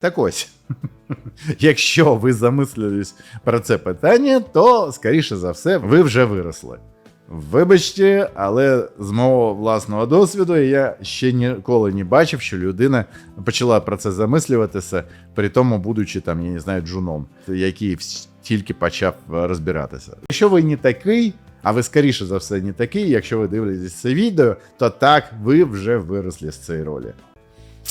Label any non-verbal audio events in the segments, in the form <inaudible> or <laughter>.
Так ось, <laughs> якщо ви замислились про це питання, то скоріше за все, ви вже виросли. Вибачте, але з мого власного досвіду я ще ніколи не бачив, що людина почала про це замислюватися, при тому, будучи там, я не знаю, джуном, який тільки почав розбиратися. Якщо ви не такий, а ви скоріше за все не такий, якщо ви дивитесь це відео, то так ви вже виросли з цієї ролі.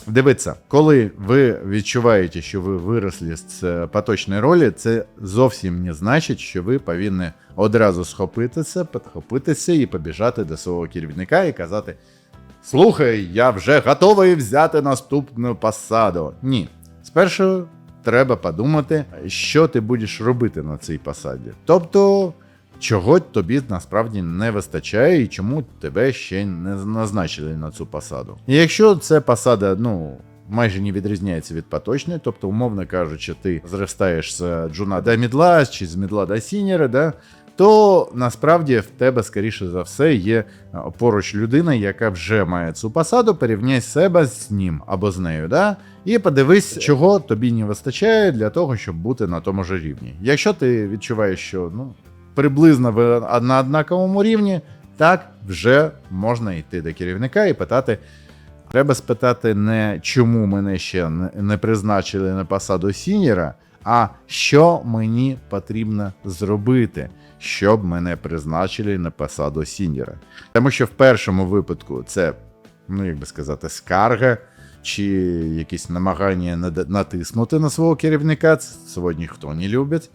Дивіться, коли ви відчуваєте, що ви виросли з е, поточної ролі, це зовсім не значить, що ви повинні одразу схопитися, підхопитися і побіжати до свого керівника і казати: Слухай, я вже готовий взяти наступну посаду. Ні. Спершу треба подумати, що ти будеш робити на цій посаді. Тобто, чого тобі насправді не вистачає і чому тебе ще не назначили на цю посаду. І якщо це посада, ну. Майже не відрізняється від поточної, тобто, умовно кажучи, ти зростаєш з джуна до мідла чи з мідла до сіньора, да, то насправді в тебе, скоріше за все, є поруч людина, яка вже має цю посаду, порівняй себе з ним або з нею, да? і подивись, чого тобі не вистачає для того, щоб бути на тому ж рівні. Якщо ти відчуваєш, що ну, приблизно на однаковому рівні, так вже можна йти до керівника і питати. Треба спитати не чому мене ще не призначили на посаду сіньора, а що мені потрібно зробити, щоб мене призначили на посаду сіньора. Тому що в першому випадку це, ну як би сказати, скарга чи якісь намагання натиснути на свого керівника. Це сьогодні хто не любить.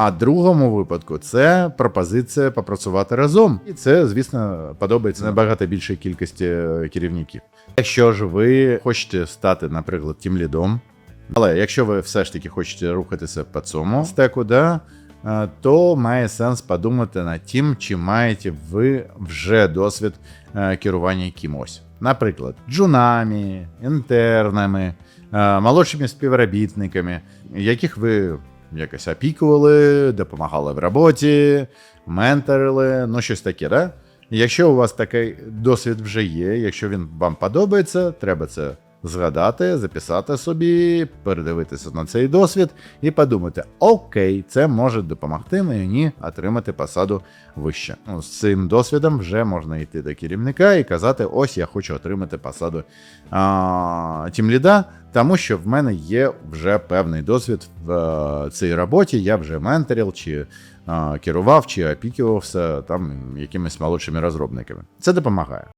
А в другому випадку це пропозиція попрацювати разом. І це, звісно, подобається набагато більшій кількості е, керівників. Якщо ж ви хочете стати, наприклад, тімлідом, але якщо ви все ж таки хочете рухатися по цьому стеку, да, е, то має сенс подумати над тим, чи маєте ви вже досвід е, керування кимось. Наприклад, джунами, інтернами, молодшими співробітниками, яких ви якось опікували, допомагали в роботі, менторили, ну щось таке, да? Якщо у вас такий досвід вже є, якщо він вам подобається, треба це згадати, записати собі, передивитися на цей досвід і подумати: окей, це може допомогти мені отримати посаду вище. Ну, з цим досвідом вже можна йти до керівника і казати: ось я хочу отримати посаду а, тімліда, тому що в мене є вже певний досвід в е, цій роботі. Я вже менторів чи а, керував, чи опікувався там якимись молодшими розробниками. Це допомагає.